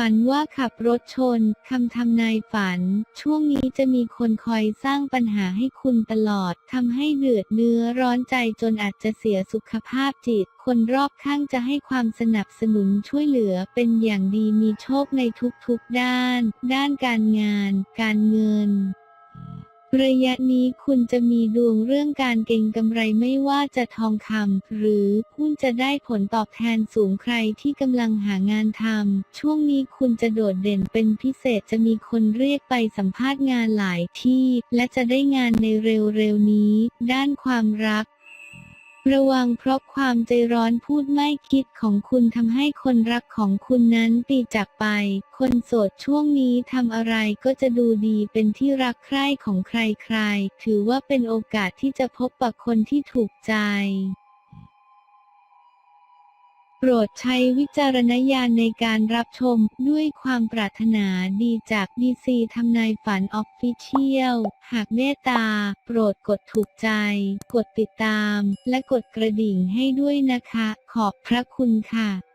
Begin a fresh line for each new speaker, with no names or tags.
ฝันว่าขับรถชน คำทำนายฝัน ช่วงนี้จะมีคนคอยสร้างปัญหาให้คุณตลอด ทำให้เดือดเนื้อร้อนใจจนอาจจะเสียสุขภาพจิต คนรอบข้างจะให้ความสนับสนุนช่วยเหลือเป็นอย่างดีมีโชคในทุกๆด้าน ด้านการงาน การเงิน ระยะนี้คุณจะมีดวงเรื่องการเก็งกำไรไม่ว่าจะทองคำหรือหุ้นจะได้ผลตอบแทนสูงใครที่กำลังหางานทำช่วงนี้คุณจะโดดเด่นเป็นพิเศษจะมีคนเรียกไปสัมภาษณ์งานหลายที่ และจะได้งานในเร็วๆนี้ ด้านความรัก ระวังเพราะความใจร้อนพูดไม่คิดของคุณทำให้คนรักของคุณนั้นปีจากไป คนโสดช่วงนี้ทำอะไรก็จะดูดีเป็นที่รักใคร่ของใครๆ ถือว่าเป็นโอกาสที่จะพบปะคนที่ถูกใจ โปรดใช้วิจารณญาณในการรับชมด้วยความปรารถนาดีจากดีซีทำนายฝันออฟฟิเชียล หากเมตตา โปรดกดถูกใจ กดติดตาม และกดกระดิ่งให้ด้วยนะคะ ขอบพระคุณค่ะ